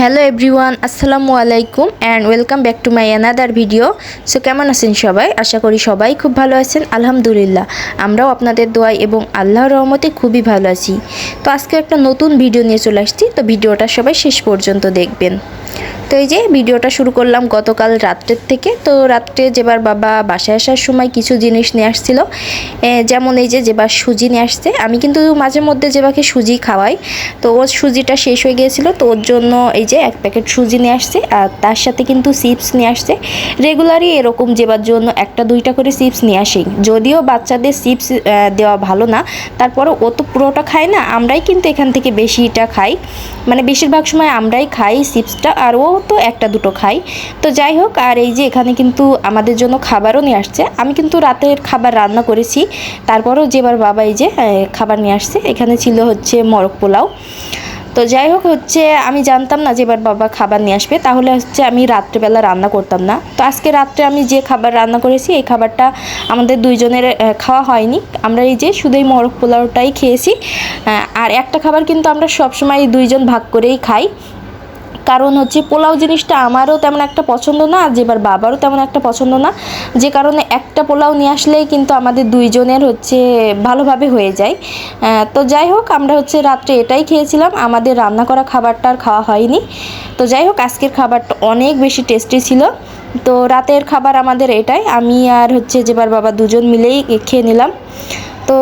Hello everyone, আসসালামু আলাইকুম and welcome back to my another video so কেমন আছেন সবাই? আশা করি সবাই খুব ভালো আছেন, আলহামদুলিল্লাহ। আমরাও আপনাদের দোয়াই এবং আল্লাহর রহমতে খুবই ভালো আছি। তো, আজকে একটা নতুন ভিডিও নিয়ে চলে আসছি। তো, ভিডিওটা সবাই শেষ পর্যন্ত দেখবেন। তো, এই যে ভিডিওটা শুরু করলাম গতকাল রাত্রের থেকে। তো, রাত্রে যেবার বাবা বাসায় আসার সময় কিছু জিনিস নিয়ে আসছিল। যেমন এই যে যেবার সুজি নিয়ে আসছে। আমি কিন্তু মাঝে মধ্যে যেবাকে সুজি খাওয়াই, তো ওর সুজিটা শেষ হয়ে গিয়েছিল। তো, ওর জন্য এই যে এক প্যাকেট সুজি নিয়ে আসছে, আর তার সাথে কিন্তু চিপস নিয়ে আসছে। রেগুলারই এরকম যেবার জন্য একটা, দুইটা করে চিপস নিয়ে আসি। যদিও বাচ্চাদের চিপস দেওয়া ভালো না তারপরে ও তো পুরোটা খায় না, আমরাই কিন্তু এখান থেকে বেশিটা খাই। মানে বেশিরভাগ সময় আমরাই খাই চিপসটা, আর ও তো একটা, দুটো খাই তো যাই হোক, আর এই যে এখানে কিন্তু আমাদের জন্য খাবারও নিয়ে আসছে। আমি কিন্তু রাতের খাবার রান্না করেছি, তারপরেও যেবার বাবা এই যে খাবার নিয়ে আসছে, এখানে ছিল হচ্ছে মরক পোলাও। তো যাই হোক হচ্ছে আমি জানতাম না যে এবার বাবা খাবার নিয়ে আসবে, তাহলে হচ্ছে আমি রাত্রেবেলা রান্না করতাম না। তো আজকে রাত্রে আমি যে খাবার রান্না করেছি, এই খাবারটা আমাদের দুইজনের খাওয়া হয়নি। আমরা এই যে শুধু এই মরক পোলাওটাই খেয়েছি। আর একটা খাবার কিন্তু আমরা সবসময় দুইজন ভাগ করেই খাই। কারণ হচ্ছে পোলাও জিনিসটা আমারও তেমন একটা পছন্দ না আর যেবার বাবারও তেমন একটা পছন্দ না। যে কারণে একটা পোলাও নিয়ে আসলেই কিন্তু আমাদের দুইজনের হচ্ছে ভালোভাবে হয়ে যায়। তো যাই হোক, আমরা হচ্ছে রাত্রে এটাই খেয়েছিলাম। আমাদের রান্না করা খাবারটা আর খাওয়া হয়নি। তো যাই হোক, আজকের খাবারটা অনেক বেশি টেস্টি ছিল। তো রাতের খাবার আমাদের এটাই। আমি আর হচ্ছে যেবার বাবা দুজন মিলেই খেয়ে নিলাম। তো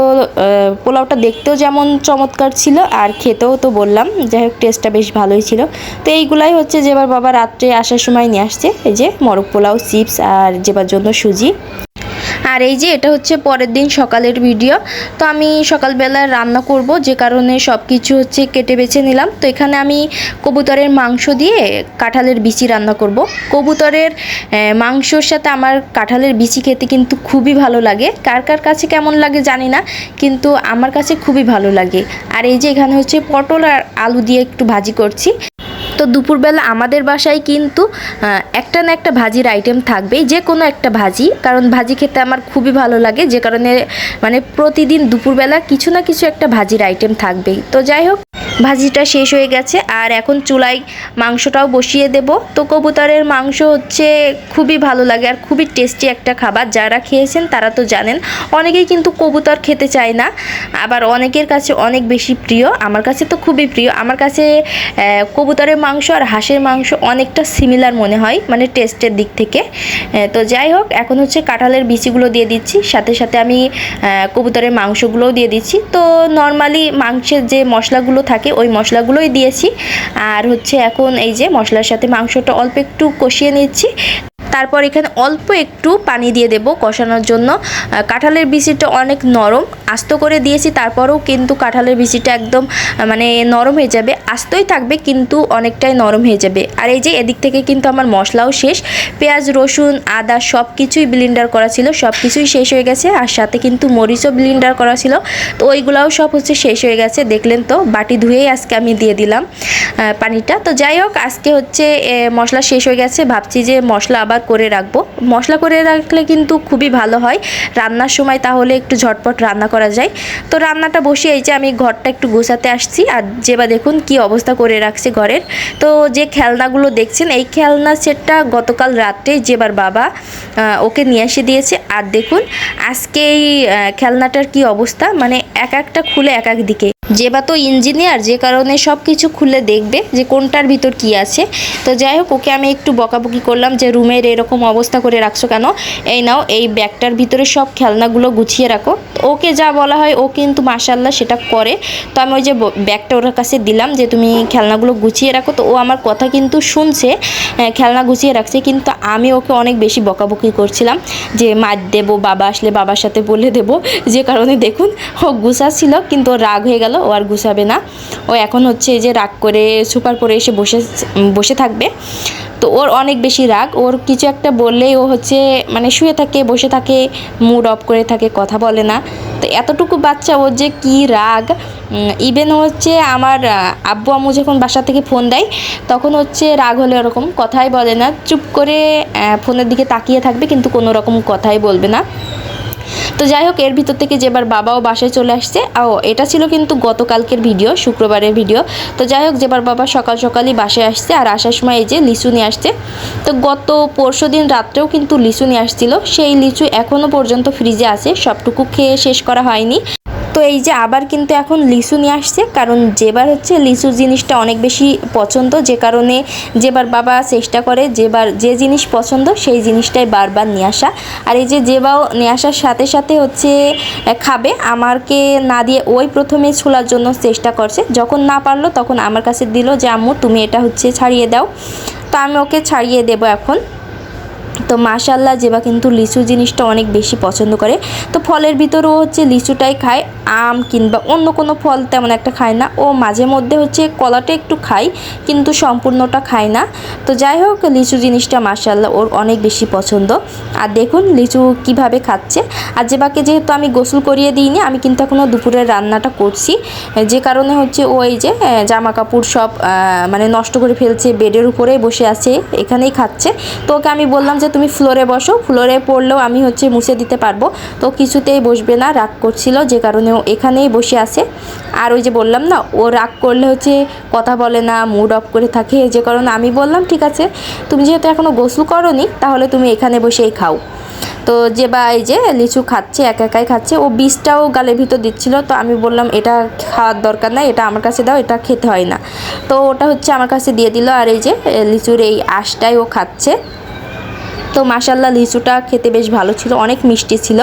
পোলাওটা দেখতেও যেমন চমৎকার ছিল, আর খেতেও তো বললাম, যাই হোক টেস্টটা বেশ ভালোই ছিল। তো এইগুলাই হচ্ছে যেবার বাবা রাত্রে আসার সময় নিয়ে আসছে, এই যে মরক পোলাও, চিপস, আর যেবার জন্য সুজি। আর এই যে এটা হচ্ছে পরের দিন সকালের ভিডিও তো আমি সকালবেলা রান্না করব, যে কারণে সব কিছু হচ্ছে কেটে বেছে নিলাম। তো এখানে আমি কবুতরের মাংস দিয়ে কাঁঠালের বিচি রান্না করব। কবুতরের মাংসর সাথে আমার কাঁঠালের বিচি খেতে কিন্তু খুবই ভালো লাগে। কার কার কাছে কেমন লাগে জানি না, কিন্তু আমার কাছে খুবই ভালো লাগে। আর এই যে এখানে হচ্ছে পটল আর আলু দিয়ে একটু ভাজি করছি। তো দুপুরবেলা আমাদের বাসায় কিন্তু একটা না একটা ভাজির আইটেম থাকবেই যে কোনো একটা ভাজি। কারণ ভাজি খেতে আমার খুবই ভালো লাগে, যে কারণে মানে প্রতিদিন দুপুরবেলা কিছু না কিছু একটা ভাজির আইটেম থাকবেই। তো যাই হোক ভাজিটা শেষ হয়ে গেছে, আর এখন চুলায় মাংসটাও বসিয়ে দেব। তো কবুতরের মাংস হচ্ছে খুবই ভালো লাগে আর খুবই টেস্টি একটা খাবার। যারা খেয়েছেন তারা তো জানেন, অনেকেই কিন্তু কবুতর খেতে চায় না, আবার অনেকের কাছে অনেক বেশি প্রিয়। আমার কাছে তো খুবই প্রিয়। আমার কাছে কবুতরের মাংস আর হাঁসের মাংস অনেকটা সিমিলার মনে হয় মানে টেস্টের দিক থেকে। তো যাই হোক, এখন হচ্ছে কাঁঠালের বিচিগুলো দিয়ে দিচ্ছি, সাথে সাথে আমি কবুতরের মাংসগুলোও দিয়ে দিচ্ছি। তো নর্মালি মাংসের যে মশলাগুলো থাকে ওই মশলাগুলোই দিয়েছি। আর হচ্ছে এখন এই যে মশলার সাথে মাংসটা অল্প একটু কষিয়ে নিচ্ছি। তারপর এখানে অল্প একটু পানি দিয়ে দেব কষানোর জন্য। কাঁঠালের বিচিটা অনেক নরম, আস্ত করে দিয়েছি, তারপরেও কিন্তু কাঁঠালের বিচিটা একদম মানে নরম হয়ে যাবে। আস্তই থাকবে, কিন্তু অনেকটাই নরম হয়ে যাবে। আর এই যে এদিক থেকে কিন্তু আমার মশলাও শেষ। পেঁয়াজ, রসুন, আদা সব কিছুই ব্লিন্ডার করা ছিল সব কিছুই শেষ হয়ে গেছে। আর সাথে কিন্তু মরিচও ব্লিন্ডার করা ছিল। তো ওইগুলাও সব হচ্ছে শেষ হয়ে গেছে, দেখলেন তো। বাটি ধুয়েই আজকে আমি দিয়ে দিলাম পানিটা। তো যাই হোক, আজকে হচ্ছে মশলা শেষ হয়ে গেছে। ভাবছি যে মশলা আবার করে রাখব। মশলা করে রাখলে কিন্তু খুবই ভালো হয়। রান্নার সময় তাহলে একটু ঝটপট রান্না করা যায়। তো রান্নাটা বসিয়ে এই যে আমি ঘরটা একটু গোছাতে আসছি। আর যে বা দেখুন কি অবস্থা করে রাখছে ঘরের। তো যে খেলনাগুলো দেখছেন, এই খেলনা সেটটা গতকাল রাত্রে যেবার বাবা ওকে নিয়ে এসে দিয়েছে। আর দেখুন, আজকে এই খেলনাটার কি অবস্থা? মানে এক একটা খুলে এক এক দিকে। যেবা তো ইঞ্জিনিয়ার যে কারণে সব কিছু খুলে দেখবে যে কোনটার ভিতর কি আছে। তো যাই হোক ওকে আমি একটু বকাবকি করলাম যে রুমের এরকম অবস্থা করে রাখছো কেন? এই নাও এই ব্যাগটার ভিতরে সব খেলনাগুলো গুছিয়ে রাখো। ওকে যা বলা হয় ও কিন্তু মাসাল্লাহ সেটা করে। তো আমি ওই যে ব্যাগটা ওর কাছে দিলাম যে তুমি খেলনাগুলো গুছিয়ে রাখো। তো ও আমার কথা কিন্তু শুনছে হ্যাঁ, খেলনা গুছিয়ে রাখছে। কিন্তু আমি ওকে অনেক বেশি বকাবকি করছিলাম যে মার দেবো বাবা আসলে বাবার সাথে বলে দেবো। যে কারণে দেখুন ও গুছাচ্ছিল কিন্তু রাগ হয়ে গেল। ও আর গুছাবে না। ও এখন হচ্ছে এই যে রাগ করে সুপার পরে এসে বসে বসে থাকবে। তো ওর অনেক বেশি রাগ। ওর কিছু একটা বললেই ও হচ্ছে মানে শুয়ে থাকে, বসে থাকে মুড অফ করে থাকে, কথা বলে না। তো এতটুকু বাচ্চা ওর যে কি রাগ। ইভেন হচ্ছে আমার আব্বু আম্মু যখন বাসা থেকে ফোন দেয়, তখন হচ্ছে রাগ হলে ওরকম, কথাই বলে না। চুপ করে ফোনের দিকে তাকিয়ে থাকবে, কিন্তু কোনো রকম কথাই বলবে না। তো যাই হোক, এর ভিতর থেকে যেবার বাবাও বাসায় চলে আসছে। ও, এটা ছিল কিন্তু গতকালকের ভিডিও, শুক্রবারের ভিডিও। তো যাই হোক যেবার বাবা সকাল সকালই বাসায় আসছে আর আসার সময় এই যে লিচু নিয়ে আসছে। তো গত পরশু দিন রাত্রেও কিন্তু লিচু নিয়ে আসছিল। সেই লিচু এখনও পর্যন্ত ফ্রিজে আছে, সবটুকু খেয়ে শেষ করা হয়নি। তো এই যে আবার কিন্তু এখন লিচু নিয়ে আসছে, কারণ যেবার হচ্ছে লিচু জিনিসটা অনেক বেশি পছন্দ, যে কারণে যেবার বাবা চেষ্টা করে যেবার যে জিনিস পছন্দ সেই জিনিসটাই বারবার নিয়ে আসা। আর এই যে যেবাও নিয়ে আসার সাথে সাথে হচ্ছে খাবে। আমারকে না দিয়ে ওই প্রথমে ছোলার জন্য চেষ্টা করছে। যখন না পারল তখন আমার কাছে দিল যে, আম্মু, তুমি এটা হচ্ছে ছাড়িয়ে দাও। তো আমি ওকে ছাড়িয়ে দেবো এখন। তো মাশাল্লাহ যেবা কিন্তু লিচু জিনিসটা অনেক বেশি পছন্দ করে। তো ফলের ভিতরেও হচ্ছে লিচুটাই খায়, আম কিংবা অন্য কোনো ফল তেমন একটা খায় না। ও মাঝে মধ্যে হচ্ছে কলাটা একটু খায়, কিন্তু সম্পূর্ণটা খায় না। তো যাই হোক, লিচু জিনিসটা মাশাল্লাহ ওর অনেক বেশি পছন্দ। আর দেখুন লিচু কীভাবে খাচ্ছে। আর যেবাকে যেহেতু আমি গোসল করিয়ে দিইনি, আমি কিন্তু এখনও দুপুরের রান্নাটা করছি। যে কারণে হচ্ছে ও এই যে জামা কাপড় সব মানে নষ্ট করে ফেলছে, বেডের উপরে বসে আছে, এখানেই খাচ্ছে। তো ওকে আমি বললাম যে তুমি ফ্লোরে বসো ফ্লোরে পড়লেও আমি হচ্ছে মুছে দিতে পারব। তো কিছুতেই বসবে না, রাগ করছিল, যে কারণে ও এখানেই বসে আছে। আর ওই যে বললাম না, ও রাগ করলে হচ্ছে কথা বলে না মুড অফ করে থাকে, যে কারণে আমি বললাম, ঠিক আছে, তুমি যেহেতু এখনও গোসল করনি, তাহলে তুমি এখানে বসেই খাও। তো যে বা এই যে লিচু খাচ্ছে, একা একাই খাচ্ছে, ও বীজটাও গালের ভিতর দিচ্ছিল, তো আমি বললাম, এটা খাওয়ার দরকার নাই, এটা আমার কাছে দাও, এটা খেতে হয় না। তো ওটা হচ্ছে আমার কাছে দিয়ে দিল, আর এই যে লিচুর এই আঁশটাই ও খাচ্ছে। তো মাসাল্লাহ লিচুটা খেতে বেশ ভালো ছিল, অনেক মিষ্টি ছিল।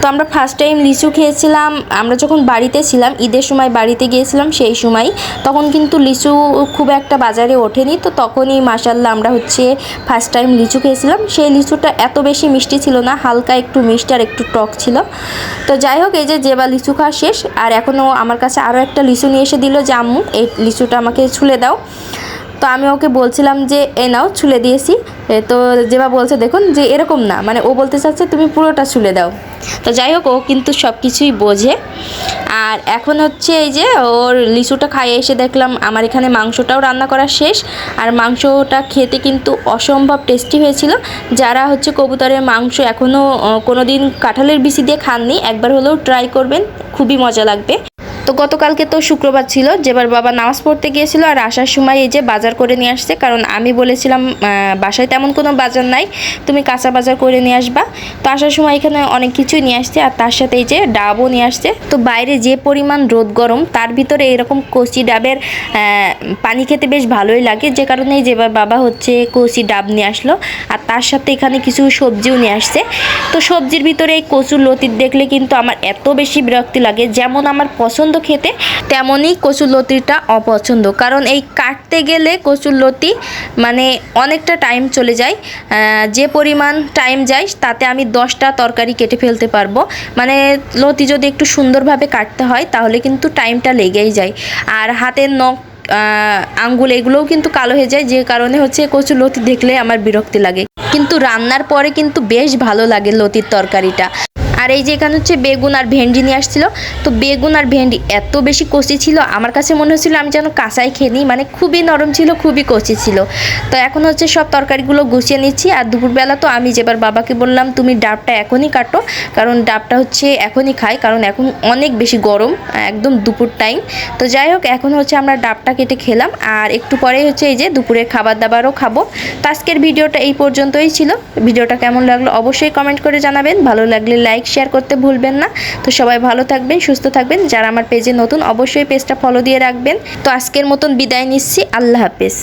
তো আমরা ফার্স্ট টাইম লিচু খেয়েছিলাম, আমরা যখন বাড়িতে ছিলাম, ঈদের সময় বাড়িতে গিয়েছিলাম সেই সময়, তখন কিন্তু লিচু খুব একটা বাজারে ওঠেনি। তো তখনই মাসাল্লাহ আমরা হচ্ছে ফার্স্ট টাইম লিচু খেয়েছিলাম। সেই লিচুটা এত বেশি মিষ্টি ছিল না, হালকা একটু মিষ্টি আর একটু টক ছিল। তো যাই হোক, এই যে যেবা লিচু খাওয়া শেষ, আর এখনও আমার কাছে আরও একটা লিচু নিয়ে এসে দিল যে, আম্মু, এই লিচুটা আমাকে ছুলে দাও। তো আমি ওকে বলছিলাম যে, এ নাও, ছুলে দিয়েছি। তো যেবা বলছে, দেখুন যে এরকম না। মানে ও বলতে চাচ্ছে, তুমি পুরোটা ছুলে দাও। তো যাই হোক, ও কিন্তু সব কিছুই বোঝে। আর এখন হচ্ছে এই যে, ওর লিচুটা খাইয়ে এসে দেখলাম, আমার এখানে মাংসটাও রান্না করা শেষ। আর মাংসটা খেতে কিন্তু অসম্ভব টেস্টি হয়েছিল। যারা হচ্ছে কবুতরের মাংস এখনও কোনো দিন কাঁঠালের বিচি দিয়ে খাননি, একবার হলেও ট্রাই করবেন, খুবই মজা লাগবে। তো গতকালকে তো শুক্রবার ছিল, যেবার বাবা নামাজ পড়তে গিয়েছিল আর আসার সময় এই যে বাজার করে নিয়ে আসছে। কারণ আমি বলেছিলাম বাসায় তেমন কোনো বাজার নাই, তুমি কাঁচা বাজার করে নিয়ে আসবা। তো আসার সময় এখানে অনেক কিছুই নিয়ে আসছে আর তার সাথে এই যে ডাবও নিয়ে আসছে। তো বাইরে যে পরিমাণ রোদ গরম, তার ভিতরে এরকম কচি ডাবের পানি খেতে বেশ ভালোই লাগে। যে কারণে এই যে বাবা হচ্ছে কচি ডাব নিয়ে আসলো আর তার সাথে এখানে কিছু সবজিও নিয়ে আসছে। তো সবজির ভিতরে এই কচুর লতির দেখলে কিন্তু আমার এত বেশি বিরক্তি লাগে। যেমন আমার পছন্দ খেতে, তেমনই কচুর লতিটা অপছন্দ। কারণ এই কাটতে গেলে কচুর লতি মানে অনেকটা টাইম চলে যায়। যে পরিমাণ টাইম যায়, তাতে আমি দশটা তরকারি কেটে ফেলতে পারব। মানে লতি যদি একটু সুন্দরভাবে কাটতে হয়, তাহলে কিন্তু টাইমটা লেগেই যায়। আর হাতের নখ আঙ্গুল, এগুলোও কিন্তু কালো হয়ে যায়। যে কারণে হচ্ছে কচুর লতি দেখলে আমার বিরক্তি লাগে। কিন্তু রান্নার পরে কিন্তু বেশ ভালো লাগে লতির তরকারিটা। আর এই যে এখানে হচ্ছে বেগুন আর ভেন্ডি নিয়ে আসছিল, তো বেগুন আর ভেন্ডি এত বেশি কষি ছিল, আমার কাছে মনে হচ্ছিল আমি যেন কাঁচাই খেয়ে নিই মানে খুবই নরম ছিল, খুবই কষি ছিল। তো এখন হচ্ছে সব তরকারিগুলো গুছিয়ে নিচ্ছি, আর দুপুরবেলা তো আমি যেবার বাবাকে বললাম, তুমি ডাবটা এখনই কাটো, কারণ ডাবটা হচ্ছে এখনই খাই, কারণ এখন অনেক বেশি গরম, একদম দুপুর টাইম। তো যাই হোক, এখন হচ্ছে আমরা ডাবটা কেটে খেলাম, আর একটু পরেই হচ্ছে এই যে দুপুরের খাবার দাবারও খাব। তো আজকের ভিডিওটা এই পর্যন্তই ছিল। ভিডিওটা কেমন লাগল অবশ্যই কমেন্ট করে জানাবেন, ভালো লাগলে লাইক শেয়ার করতে ভুলবেন না। তো সবাই ভালো থাকবেন, সুস্থ থাকবেন। যারা আমার পেজে নতুন, অবশ্যই পেজটা ফলো দিয়ে রাখবেন। তো আজকের মতন বিদায় নিচ্ছি। আল্লাহ হাফেজ।